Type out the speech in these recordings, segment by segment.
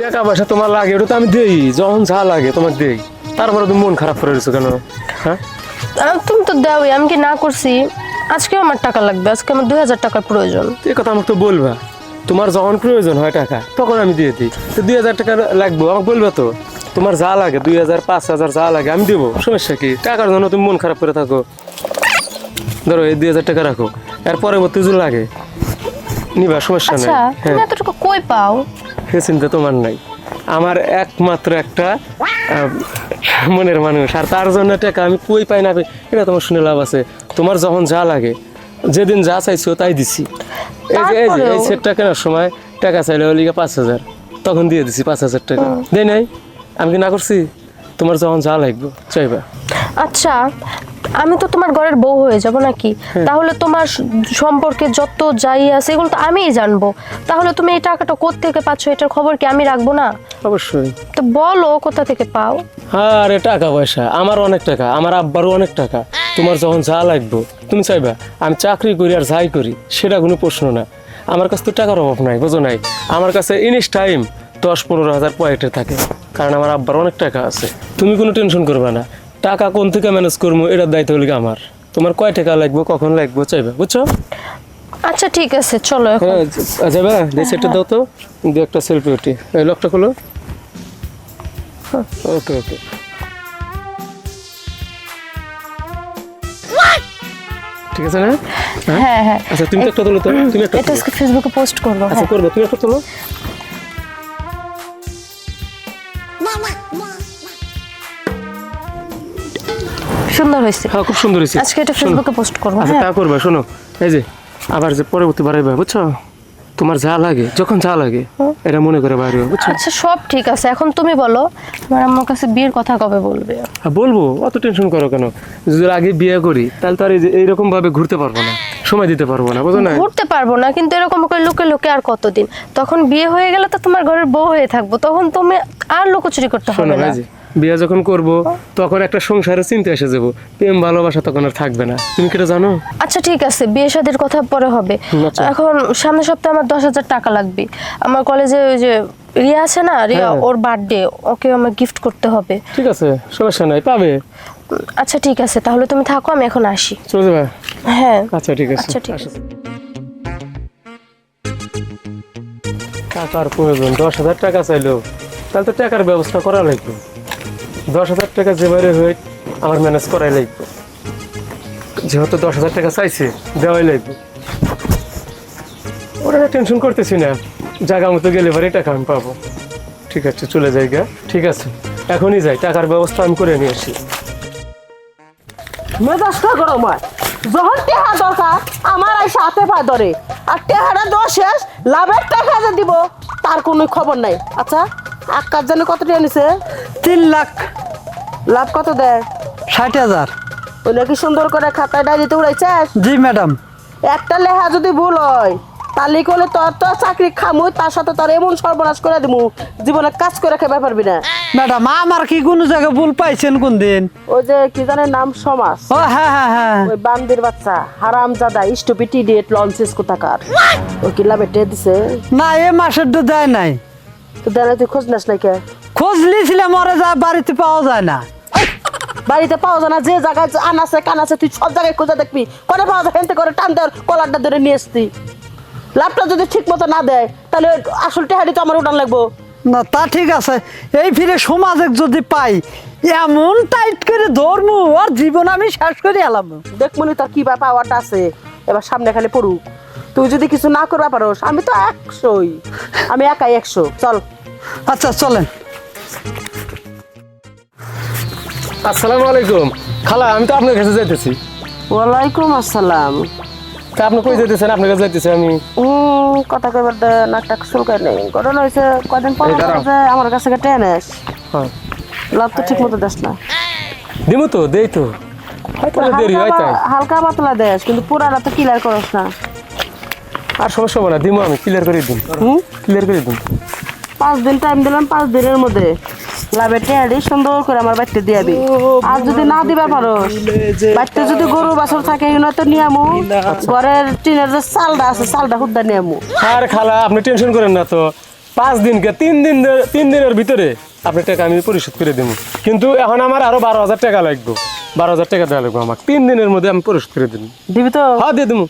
টাকা পয়সা তোমার লাগে ওটা তো আমি দেই যখন যা লাগে তোমার দেই। তারপরে তুমি মন খারাপ করে দিছো কেন? হ্যাঁ? তুমি তো দাওই আমি কি না করছি? আজকেও আমার টাকা লাগবে আজকে আমার দুই হাজার টাকার প্রয়োজন। এই কথা আমাকে তো বলবা তোমার যখন প্রয়োজন হয় টাকা তখন আমি দিয়ে দিই। তো দুই হাজার টাকা লাগবে আমাকে বলবা তো তোমার যা লাগে দুই হাজার পাঁচ হাজার যা লাগে আমি দেবো সমস্যা কি? টাকার জন্য তুমি মন খারাপ করে থাকো। ধরো এই দুই হাজার টাকা রাখো এর পরবর্তী যদি লাগে নিবা সমস্যা নেই। আচ্ছা হ্যাঁ। এতটুকু কই পাও? সে চিন্তা তোমার নাই। আমার একমাত্র একটা মনের মানুষ। আর তার জন্য টাকা আমি কই পাই না এটা তোমার শুনে লাভ আছে। তোমার যখন যা লাগে যেদিন যা চাইছো তাই দিছি। এই যে এই যে এই সেটটা কেনার সময় টাকা চাইলে হলে পাঁচ হাজার তখন দিয়ে দিছি পাঁচ হাজার টাকা। দেয় নাই? আমি কি না করছি? তোমার যখন যা লাগবে চাইবা। আচ্ছা আমি তো তোমার ঘরের বউ হয়ে যাব নাকি? তাহলে তোমার সম্পর্কে যত যাই আছে এগুলো তো আমিই জানব। তাহলে তুমি এই টাকাটা কোত্থেকে পাচ্ছ? এটার খবর কি আমি রাখব না? অবশ্যই। তো বলো কোথা থেকে পাও? আরে টাকা পয়সা। আমার অনেক টাকা আমার আব্বারও অনেক টাকা। তোমার যখন যা লাগবে তুমি চাইবা আমি চাকরি করি আর যাই করি সেটা কোনো প্রশ্ন না। আমার কাছে তো টাকার অভাব নাই বোঝো নাই? আমার কাছে ইনিস টাইম দশ পনেরো হাজার পয়েন্টে থাকে কারণ আমার আব্বার অনেক টাকা আছে। তুমি কোনো টেনশন করবে না। টাকা কোন থেকে ম্যানেজ করব এটার দায়িত্ব হলে আমার। তোমার কয় টাকা লাগবে কখন লাগবে চাইবে বুঝছ? আচ্ছা ঠিক আছে চলো এখন। হ্যাঁ যা- যাবে? দাও তো। দু একটা সেলফি উঠি। এই লকটা খোলো। ওকে ওকে ঠিক আছে না? হ্যাঁ? হ্যাঁ আচ্ছা তুমি একটা তোলো তো তুমি একটা এটা ফেসবুকে পোস্ট করব আচ্ছা হ্যাঁ। করব তুমি একটা তোলো। সুন্দর হয়েছে। হ্যাঁ খুব সুন্দর হয়েছে। আজকে এটা ফেসবুকে পোস্ট করব আচ্ছা হ্যাঁ। তা করবা শোনো। এই যে আবার যে পরবর্তী বাড়াইবা বুঝছ? তোমার যা লাগে যখন যা লাগে এটা মনে করে বাইরে বুঝছ? আচ্ছা সব ঠিক আছে। এখন তুমি বলো তোমার আমার কাছে বিয়ের কথা কবে বলবে? হ্যাঁ, বলব অত টেনশন করো কেন? যদি আগে বিয়ে করি তাহলে তো আর এই যে এইরকম ভাবে ঘুরতে পারব না সময় দিতে পারব না বুঝো না ঘুরতে পারব না কিন্তু এরকম করে লোকে লোকে আর কতদিন? তখন বিয়ে হয়ে গেলে তো তোমার ঘরের বউ হয়ে থাকব তখন তুমি আর লুকোচুরি করতে হবে না। বিয়ে যখন করব তখন একটা সংসারে চিন্তা এসে যাব। প্রেম ভালোবাসা তখন আর থাকবে না। তুমি কি এটা জানো? আচ্ছা ঠিক আছে। বিয়ে শাদির কথা পরে হবে। আচ্ছা। এখন সামনের সপ্তাহে আমার দশ হাজার টাকা লাগবে। আমার কলেজে ওই যে রিয়া আছে না রিয়া হ্যাঁ। ওর বার্থডে ওকে আমার গিফট করতে হবে। ঠিক আছে সমস্যা নাই পাবে। আচ্ছা ঠিক আছে। তাহলে তুমি থাকো আমি এখন আসি। চলে যাবে? হ্যাঁ। আচ্ছা ঠিক আছে। আচ্ছা, ঠিক আসো। টাকার প্রয়োজন দশ হাজার টাকা চাইলো তাহলে তো টাকার ব্যবস্থা করা লাগবে। দশ হাজার টাকা যেবারে হয়ে আমার ম্যানেজ করাই লাগবে। যেহেতু দশ হাজার টাকা চাইছে, দেওয়াই লাগবে। ওরা টেনশন করতেছি না। জায়গা মতো গেলে পরে টাকা আমি পাবো। ঠিক আছে, চলে যাই গা। ঠিক আছে, এখনই যাই। টাকার ব্যবস্থা আমি করে নিয়ে আসি। মেজাজটা গরম হয়। যখন টেহা দরকার, আমার এই সাথে পা ধরে। আর টেহাটা দেওয়া শেষ, লাভের টাকা যে দিব, তার কোনো খবর নাই। আচ্ছা? আকার জানে কত টাকা নিছে তিন লাখ। লাভ কত দেয়? ষাট হাজার। ওই নাকি সুন্দর করে খাতায় ডায়েরিতে উড়াইছে? জি ম্যাডাম। একটা লেখা যদি ভুল হয় তাহলে করলে তোর তো চাকরি খামুই তার সাথে তোর এমন সর্বনাশ করে দিমু জীবনে কাজ করে খেতে পারবি না ম্যাডাম আমার কি কোনো জায়গায় ভুল পাইছেন কোন দিন ওই যে কি জানে নাম সমাজ। ও হ্যাঁ হ্যাঁ হ্যাঁ। ওই বান্দির বাচ্চা হারাম জাদা স্টুপিড ইডিয়েট লঞ্চেস কোথাকার ও কি লাভে দিছে? না এ মাসের তো দেয় নাই। তো দেনা তুই খোঁজ নাস নাই কে খোঁজ নিয়েছিলাম ওরা যা বাড়িতে পাওয়া যায় না। বাড়িতে পাওয়া যায় না যে জায়গায় আনাছে কানাছে তুই সব জায়গায় খোঁজা দেখবি। করে পাওয়া যায় হেনতে করে টান দেওয়ার কলারটা ধরে নিয়ে আসতি। লাভটা যদি ঠিক মতো না দেয় তাহলে আসল টেহারি তো আমার উঠান লাগবো। না তা ঠিক আছে। এই ফিরে সমাজে যদি পাই এমন টাইট করে ধরমু আর জীবন আমি শেষ করে এলাম। দেখমনি তোর কি পাওয়ারটা আছে? এবার সামনে খালি পড়ুক। তুই যদি কিছু না করবা পারোস আমি তো একশোই। আমি একাই একশো। চল। আচ্ছা চলেন। আসসালামু আলাইকুম। খালা আমি তো আপনার কাছে যাইতেছি। ওয়ালাইকুম আসসালাম। তা আপনি কই যাইতেছেন? আপনার কাছে যাইতেছি আমি। হুম কথা কইবার দে নাকটা চুলকায় নেই। ঘটনা হয়েছে কদিন পর এই দাঁড়াও। যে আমার কাছে টেনেস হ্যাঁ। লাভ তো ঠিক মতো দেস না। দিমু তো দেই তো। হয়তো না দেরি হয় হালকা তাই। হালকা পাতলা দেশ কিন্তু পুরাটা তো ক্লিয়ার করস না। আর সমস্যা হবে না দিমু আমি ক্লিয়ার করে দিন হুম? ক্লিয়ার করে দিন পাঁচ দিন টাইম দিলাম পাঁচ দিনের মধ্যে। লাভের টেয়ারি সুন্দর করে আমার বাড়িতে দিয়াবি আর যদি না দিবা বাড়িতে যদি গরু বাছর থাকে এগুলো তো নিয়ামু ঘরের টিনের যে চালটা আছে চালটা হুদ্দা নিয়ামু আর খালা আপনি টেনশন করেন না তো। পাঁচ দিনকে তিন দিন তিন দিনের ভিতরে আপনার টাকা আমি পরিশোধ করে দেবো কিন্তু এখন আমার আরও বারো হাজার টাকা লাগবে। বারো হাজার টাকা দেওয়া লাগবে আমার তিন দিনের মধ্যে আমি পরিশোধ করে দেবো দিবি তো? হ্যাঁ দিয়ে দেবো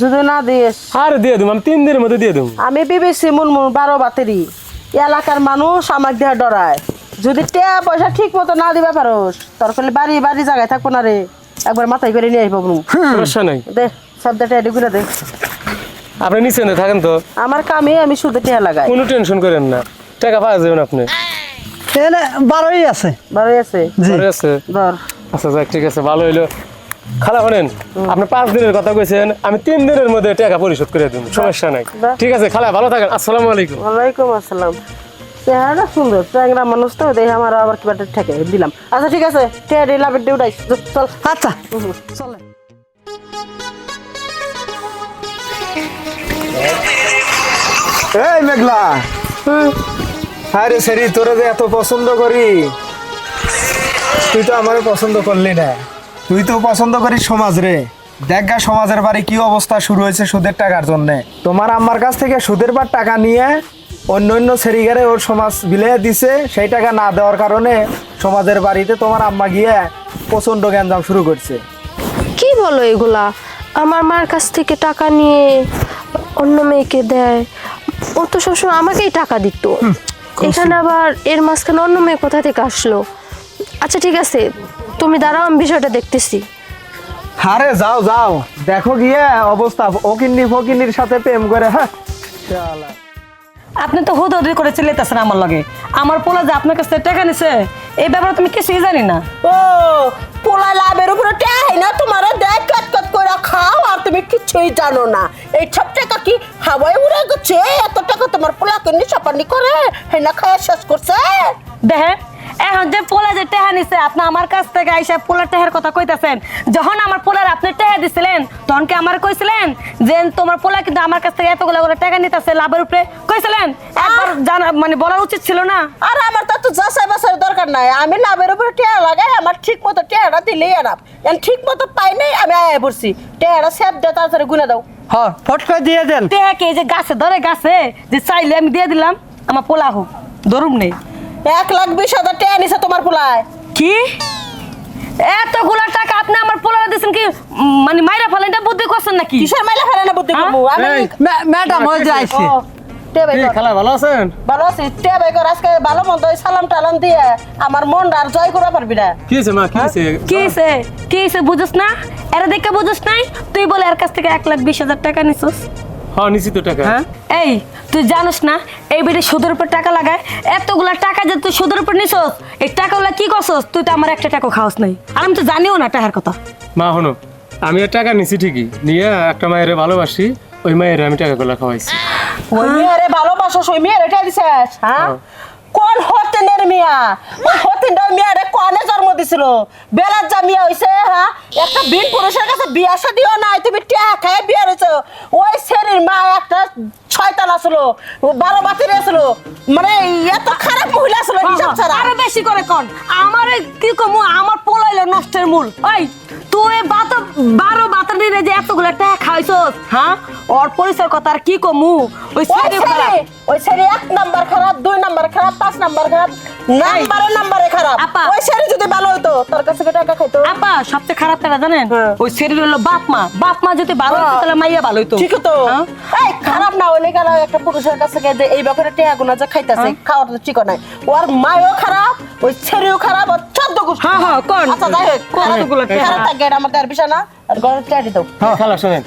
যদি না দিস আর দিয়ে দেবো আমি তিন দিনের মধ্যে দিয়ে দেবো। আমি বিবেছি মুনমুন বারো বাতেরি। এলাকার মানুষ আমাকে দেওয়া ডরায়। যদি টেয়া পয়সা ঠিক মতো না দিবা পারোস তোর ফলে বাড়ি বাড়ি জায়গায় থাকব না রে। একবার মাথায় করে নিয়ে আসব সমস্যা নাই। দে সব টেয়া ঘুরে দে। আপনি নিচে না থাকেন তো। আমার কামে আমি শুধু টেয়া লাগাই। কোনো টেনশন করেন না। টাকা পাওয়া যাবেন আপনি। বারোই আছে। বারো আছে? জি। আছে? ধর। আচ্ছা যাক ঠিক আছে ভালো হইল। খালা বলেন আপনি পাঁচ দিনের কথা কইছেন আমি তিন দিনের মধ্যে টাকা পরিশোধ করে দেবো সমস্যা নাই। ঠিক আছে খালা ভালো থাকেন আসসালামু আলাইকুম। ওয়ালাইকুম আসসালাম। চেহারাটা সুন্দর ট্যাংরা মানুষ তো দেখে আমার আবার কিবা ঠেকে দিলাম। আচ্ছা ঠিক আছে দিলাম ডিউটাই চল আচ্ছা। চলে। এই মেঘলা। আরে সেরি তোরে যে এত পছন্দ করি তুই তো আমারে পছন্দ করলি না। তুই তো পছন্দ করিস সমাজ রে। দেখা সমাজের বাড়ি কি অবস্থা শুরু হয়েছে সুদের টাকার জন্য। তোমার আম্মার কাছ থেকে সুদের বার টাকা নিয়ে অন্য অন্য সেরিগারে ওর সমাজ বিলে দিছে সেই টাকা না দেওয়ার কারণে সমাজের বাড়িতে তোমার আম্মা গিয়ে প্রচণ্ড গ্যাঞ্জাম শুরু করছে। কি বলো এগুলা? আমার মার কাছ থেকে টাকা নিয়ে অন্য মেয়েকে দেয়। ও তো সবসময় আমাকেই টাকা দিত। এখানে আবার এর মাঝখানে অন্য মেয়ে কোথা থেকে আসলো? আচ্ছা ঠিক আছে। তুমি দাঁড়াও আমি বিষয়টা দেখতেছি। আরে যাও যাও। দেখো গিয়ে অবস্থা ওকিন্নি ফকিন্নির সাথে প্রেম করে হ্যাঁ? আপনি তো হুদ হুদি করে চিল্লাইতেছেন আমার লগে। আমার পোলা যে আপনার কাছ টাকা নিছে এই ব্যাপারে তুমি কিছুই জানি না। ও পোলা লাভের উপরে টেয়াই না তোমার দেখ কাট কাট করে খাও আর তুমি কিছুই জানো না। এই সব টাকা কি হাওয়ায় উড়ে গেছে? এত টাকা তোমার পোলা পোলাকে নিশাপানি করে হে না খাওয়া শেষ করছে? দেখেন এখন যে পোলা যে টেহা নিছে আপনি আমার কাছ থেকে আইসা পোলা টেহার কথা কইতাছেন। যখন আমার পোলার আপনি টেহা দিছিলেন তখন কি আমার কইছিলেন যে তোমার পোলা কিন্তু আমার কাছ থেকে এতগুলো করে টাকা নিতেছে লাভের উপরে? কইছিলেন? একবার জানা মানে বলা উচিত ছিল না? আর আমার তো তো যাচাই বাছাই দরকার নাই। আমি লাভের উপরে টেয়া লাগাই আমার ঠিক মতো টেয়াটা দিলেই আনাপ ঠিক মতো পাই নাই আমি আয় পড়ছি। টেয়াটা সেপ দিয়ে তাড়াতাড়ি গুনে দাও। হ্যাঁ ফট করে দিয়ে দেন। টেহা কে যে গাছে ধরে গাছে যে চাইলে আমি দিয়ে দিলাম আমার পোলা হোক ধরুম নেই। এক লাখ বিশ হাজার টেয়া নিছে তোমার পোলায়। কি? এতগুলা টাকা আপনি আমার পোলারে দিয়েছেন কি? মানে মাইরা ফেলেন এটা বুদ্ধি করছেন নাকি? কিসের মাইলা ফেলে না বুদ্ধি করব? আমি ম্যাডাম ওই যে আইছে ও, টেয়া বাই কি কর। খালা ভালো আছেন? ভালো আছিস টেয়া বাই কর আজকে ভালো মন্দ সালাম টালাম দিয়ে আমার মন আর জয় করা পারবি না। কি হয়েছে মা? কি হয়েছে? কি হয়েছে? কি হয়েছে বুঝোস না? এরা দেখে বুঝোস নাই? তুই বলে এর কাছ থেকে এক লাখ বিশ হাজার টাকা নিছিস। হ্যাঁ নিছি তো টাকা হ্যাঁ? এই তুই জানিস না এই বেটে সুদের উপর টাকা লাগায় এতগুলা টাকা যে তুই সুদের উপর নিছস এই টাকাগুলা কি করছস? তুই তো আমার একটা টাকা খাওয়াস নাই। আর আমি তো জানিও না টাকার কথা। মা হনো আমি আর টাকা নিছি ঠিকই নিয়ে একটা মায়ের ভালোবাসি ওই মায়ের আমি টাকা গুলা খাওয়াইছি। ওই মেয়েরে ভালোবাসো ওই মেয়েরে টেয়া দিছিস? হ্যাঁ? কোন হতেনের মিয়া। ওই হতেনটা ওই মেয়েরে কনে জন্ম দিছিল। বেলার যা মিয়া হইছে হ্যাঁ একটা বিন পুরুষের কাছে বিয়া শাদিও নাই তুমি খায় বিয়া রয়েছে ওই শরীর মা একটা ছয়তাল আসলো বারো বাতির আসলো মানে এত খারাপ মহিলা আসলো হিসাব ছাড়া। আরও বেশি করে কন। আমার কি কমু আমার পোলাইলো নষ্টের মূল। ওই তুই বাত বারো দিনে যে এতগুলো টাকা খাইছস হ্যাঁ ওর পরিচয় কথা আর কি কমু? ওই ওই ছেলে ওই ছেলে এক নাম্বার খারাপ দুই নাম্বার খারাপ পাঁচ নাম্বার খারাপ নাম্বারে নাম্বারে খারাপ। আপা। ওই ছেলে যদি ভালো হইতো তোর কাছে টাকা খাইতো? আপা সবচেয়ে খারাপ টাকা জানেন? হ্যাঁ। ওই শরীর হলো বাপ মা। বাপ মা যদি ভালো হতো তাহলে মাইয়া ভালো হইতো। ঠিক তো। হ্যাঁ? এই খারাপ না হইলে গেল একটা পুরুষের কাছে গিয়ে যে এই বকরে টেয়া গুনা যে খাইতাছে খাওয়ার তো ঠিক নাই। ওর মায়ও খারাপ ওই ছেলেও খারাপ ওর চোদ্দ গোষ্ঠী। হ্যাঁ, হ্যাঁ, কোন? আচ্ছা যাই হোক কোন? খারাপ- খারাপ থাকে আমার গায়ের বিষয় না। আর ঘরে টেয়া দিত খালা শোনেন।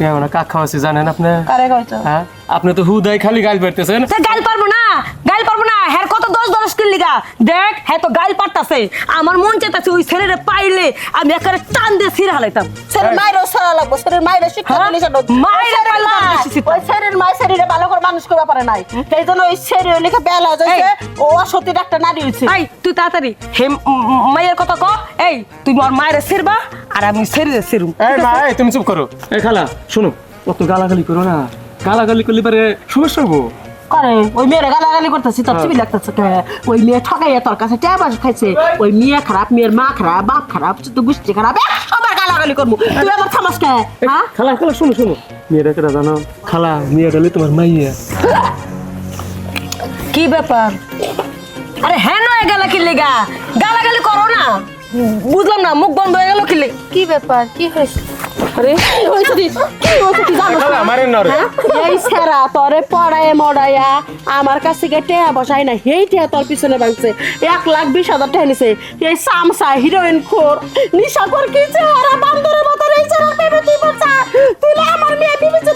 মানে কাক জানেন আপনি? কারে কইতো? হ্যাঁ? আপনি তো হুদাই খালি গাল গাল পারব না গাল পারব না। হ্যার কত দশ দশ কিল লিগা? দেখ হ্যাঁ তো গাল পারতাছে। আমার মন চেতাছে ওই ছেলেরে পাইলে আমি একেবারে টান দিয়ে হালাইতাম। মায়েরও সারা লাগবো শরীর মায়ের শিক্ষা হ্যাঁ? দিলে সেটা মায়েরে। ওই শরীরে ভালো করে মানুষ পারে নাই। সেই জন্য ওই শরীর লিখে বেলা যাচ্ছে ও অসতী একটা নারী হয়েছে এই তুই তাড়াতাড়ি। হে মায়ের কথা ক। এই তুই আমার মায়ের ছিড়বা। আর আমি শরীরে ছিড়ুম এই মা এই তুমি চুপ করো। এই খালা শোনো। অত গালাগালি করো না। গালাগালি করলে পারে সমস্যা হব করে ওই মেয়ের গালাগালি করতেছি তোর চিবি লাগতেছে ওই মেয়ে ঠকাইয়া তোর কাছে ট্যাব খাইছে। ওই মেয়ে খারাপ মেয়ের মা খারাপ বাপ খারাপ তো গোষ্ঠী খারাপ এ, সবার গালাগালি করব। তুই আমার থামাস কে হ্যাঁ? খালা খালা শোনো শোনো। মেয়েরা কেটা জানো? খালা হলে তোমার মাইয়া। কি ব্যাপার? আরে হ্যাঁ নয় গালা কি লেগা? গালাগালি করো না। বুঝলাম না মুখ বন্ধ হয়ে গেল কি কি ব্যাপার কি হয়েছে? আরে হয়েছে কি কি হয়েছে কি জানো? খালা আমারে নরে হ্যাঁ? এই সেরা তোরে পড়ায় মড়াইয়া আমার কাছ থেকে টেয়া বসাই না টেয়া তোর পিছনে ভাঙছে। এক লাখ বিশ হাজার টাকা নিছে। এই সামসা হিরোইন খোর নিশা কর কি চেহারা বান্দরের মতো এই চেহারা পেবে তুই বলছা তুই আমার মেয়ে বিবেচে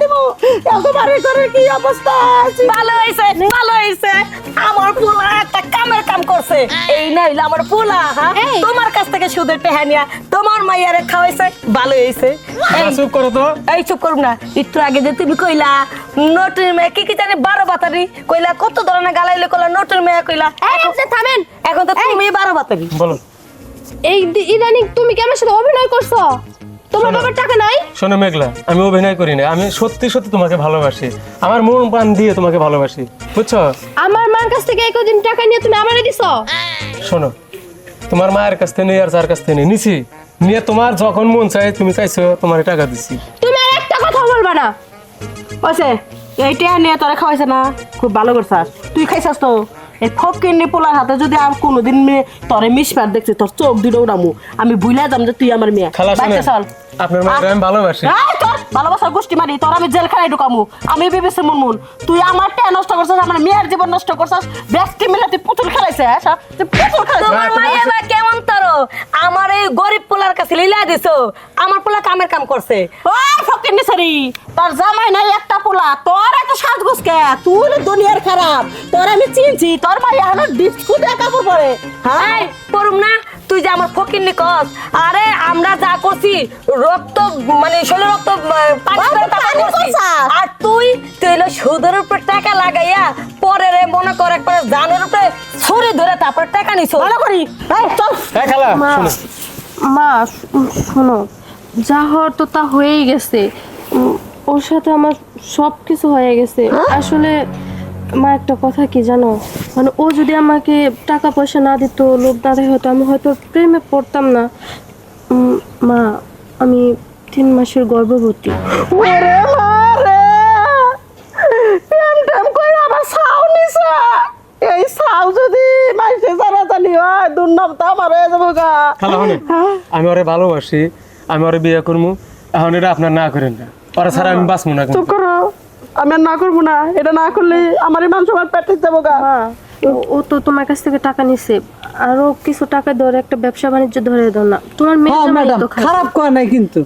দিব একেবারে করে কি অবস্থা? ভালো ভালো আমার পোলা একটা কামের কাম করছে। এই না হইলে আমার পোলা হ্যাঁ? তোমার কাছ থেকে সুদের টেহানিয়া তোমার মাইয়ারে খাওয়াইছে। ভালো এই চুপ করো তো। এই চুপ করুন না। একটু আগে যে তুমি কইলা নতুন মেয়ে কি কি জানি বারো বাতারি? কইলা কত ধরনের গালাইলে কইলা নতুন মেয়ে কইলা। থামেন। এখন তো তুমি বারো বাতারি। বলো এই ইদানিং তুমি কি আমার সাথে অভিনয় করছ? তোমার বাবার টাকা নাই? শোনো মেঘলা আমি অভিনয় করি না আমি সত্যি সত্যি তোমাকে ভালোবাসি। আমার মন প্রাণ দিয়ে তোমাকে ভালোবাসি। বুঝছ? আমার মার কাছ থেকে এই কদিন টাকা নিয়ে তুমি আমারে দিছো? শোনো তোমার মায়ের কাছ থেকে নেই আর যার কাছ থেকে নিছি। নিয়ে তোমার যখন মন চাই তুমি চাইছো তোমার টাকা দিছি। তুমি আর একটা কথা বলবা না। ওইসে এই টেয়া নিয়ে তোরা খাওয়াইছে না? খুব ভালো করছাস। তুই খাইছাস তো। এই ফকির পোলার হাতে যদি আর কোনোদিন মেয়ে তরে মিশবার দেখছি তোর চোখ দুটো উড়ামু। আমি ভুলে যাম যে তুই আমার মেয়ে। খালা চল। আপনার মেয়ে আমি ভালোবাসি। ভালোবাসার গোষ্ঠী মারি তোর আমি জেল খাই ঢুকামু। আমি ভেবেছি মুনমুন। তুই আমার টেয়া নষ্ট করছিস আমার মেয়ের জীবন নষ্ট করছিস। ব্যক্তি মিলে তুই পুতুল খেলাইছে হ্যাঁ তুই পুতুল তোমার মাইয়া বা কেমন তারো? আমার এই গরিব পোলার কাছে লীলা দিছো। আমার পোলা কামের কাম করছে। ওই ফকির নিসারি তোর জামাই নাই একটা পোলা। তোর এত সাজগোজ কে? তুই হলো দুনিয়ার খারাপ। তোর আমি চিনছি তোর মা এখন ডিস্কু কাপড় পরে। হ্যাঁ? পড়ুম না। তুই যে আমার ফকির নিকস আরে আমরা যা করছি রক্ত মানে শরীর রক্ত? আর তুই তুই সুদের উপর টাকা লাগাইয়া পরে রে মনে কর একবার জানের উপরে ছুরি ধরে তারপর টাকা নিছো। ভালো করি। চল। হ্যাঁ মা শোনো। মা শোনো যা হওয়ার তো তা হয়েই গেছে। ওর সাথে আমার সব কিছু হয়ে গেছে। আসলে মা একটা কথা কি জানো? মানে ও যদি আমাকে টাকা পয়সা না দিত লোভ না দেয় হয়তো আমি হয়তো প্রেমে পড়তাম না। উম, মা আমি তিন মাসের গর্ভবতী। এই সাউ যদি মাইসে জানা জানি হয় দুর্নাম তো আমার হয়ে যাব গা। আমি ওরে ভালোবাসি আমি ওরে বিয়ে করব এখন এটা আপনার না করেন না। ওরা ছাড়া আমি বাঁচবো না। চুপ করো। আমি আর না করব না। এটা না করলে আমার মান সবার পেটে যাব গা। ও- ও তো তোমার কাছ থেকে টাকা নিছে। আরও কিছু টাকা ধরে একটা ব্যবসা বাণিজ্য ধরে দাও না। তোমার মেয়ে হ্যাঁ ম্যাডাম খারাপ কয় নাই কিন্তু।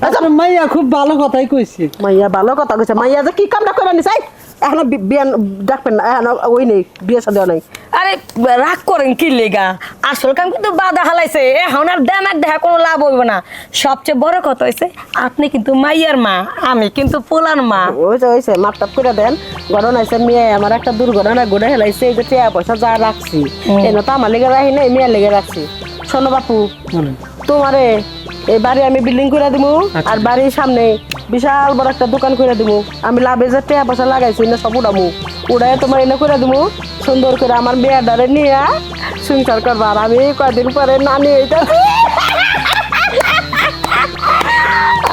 আপনার মাইয়া খুব ভালো কথাই কইছে। মাইয়া ভালো কথা কইছে। মাইয়া যে কি কামটা করে নিছে এখন বিয়ে ডাকবেন না এখন ওই নেই বিয়ে সাদেও নাই। আরে রাগ করেন কি লেগা? আসল কাম কিন্তু বাধা হালাইছে এখন আর দেমাক দেখা কোনো লাভ হইব না। সবচেয়ে বড় কথা হইছে আপনি কিন্তু মাইয়ার মা আমি কিন্তু পোলার মা। ওইছে ওইছে মাপটাপ করে দেন। ঘটনা হয়েছে মেয়ে আমার একটা দুর্ঘটনা ঘুরে হেলাইছে এই যে টাকা পয়সা যা রাখছি। এনে তো আমার লেগে রাখি নাই মেয়ের লেগে রাখছি। শোনো বাপু। বলেন। তোমারে এই বাড়ি আমি বিল্ডিং করে দিব আর বাড়ির সামনে বিশাল বড় একটা দোকান করে দিব আমি লাভে যে টাকা পয়সা লাগাইছি না সব উড়ামু। উড়াই তোমার এনে করে দিব সুন্দর করে আমার মেয়ের দ্বারে নিয়ে সংসার করবা। আর আমি কয়দিন পরে নানি হইতাছি।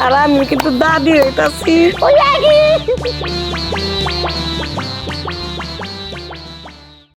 আর আমি কিন্তু দাদি হইতাছি।